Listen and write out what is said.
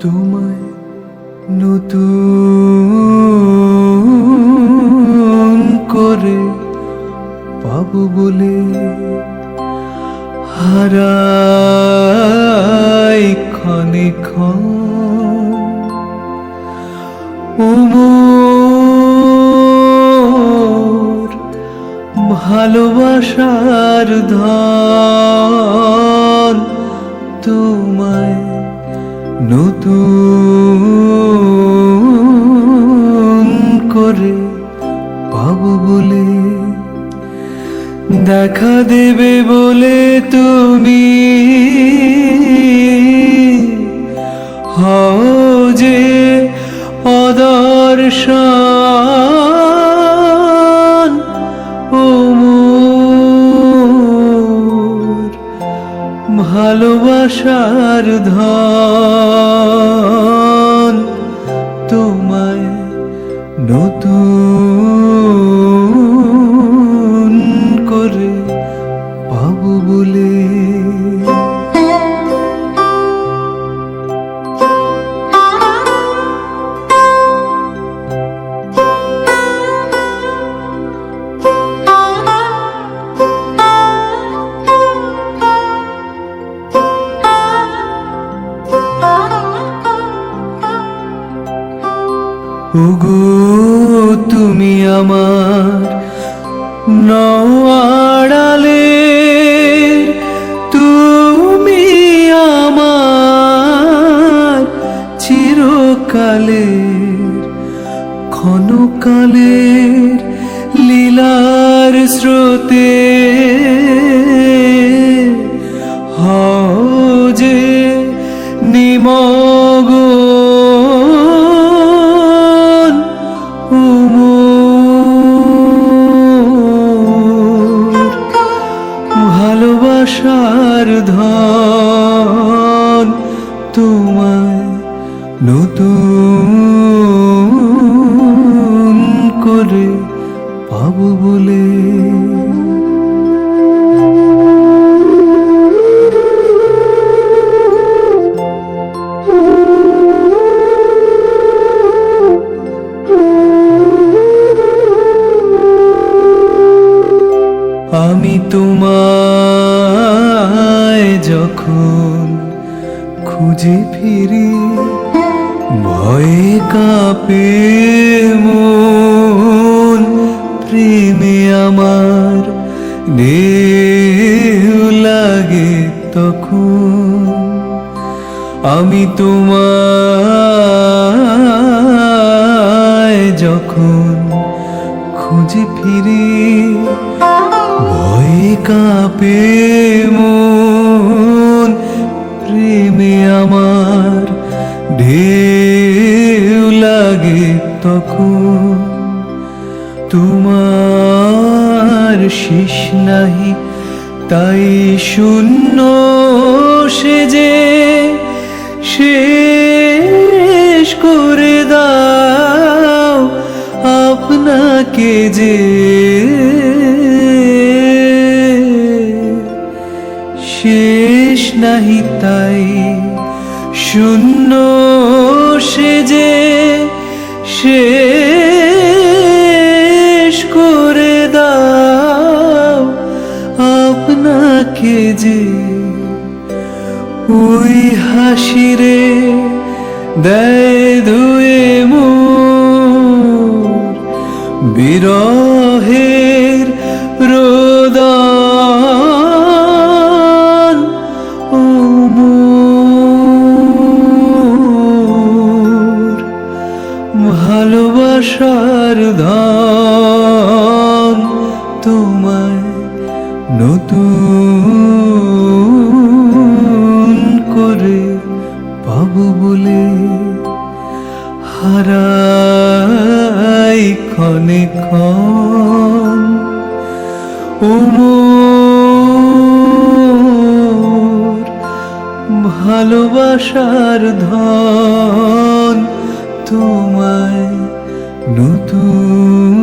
তোমায় নতুন করে পাবো বলে হারাই ক্ষণে ক্ষণ। ভালোবাসার ধন তোমায় নতুন করে পাব বলে দেখা দেবে বলে তুমি। হও যে অদর্শন। ভালোবাসার ধন তোমায় নতুন করে পাবো বলে ওগো তুমি আমার নওয়াড়ালে তুমি আমার চিরকালের ক্ষণকালের লীলার স্রোতে। ভালোবাসার ধন তোমায় নতুন করে পাবো বলে আমি তোমায় যখন খুঁজে ফিরি, ভয়ে কাঁপে মন, প্রেমে আমার ঢেউ লাগে তখন। আমি তোমায় যখন খুঁজে ফিরি ভয়ে কাঁপে মন, প্রেমে আমার ঢেউ লাগে তখন। তোমার শেষ নাহি, তাই শূন্য সে যে শেষ করে দাও, আপনাকে যে নাহি তাই। শূন্য সে যে শেষ করে দাও আপনাকে যে। ওই হাসিরে দেয় ধুয়ে মোর বিরহের ধন তোমায় নতুন করে পাব বলে হারাই ক্ষণে ক্ষণ ভালোবাসার ধন তোমায় নতুন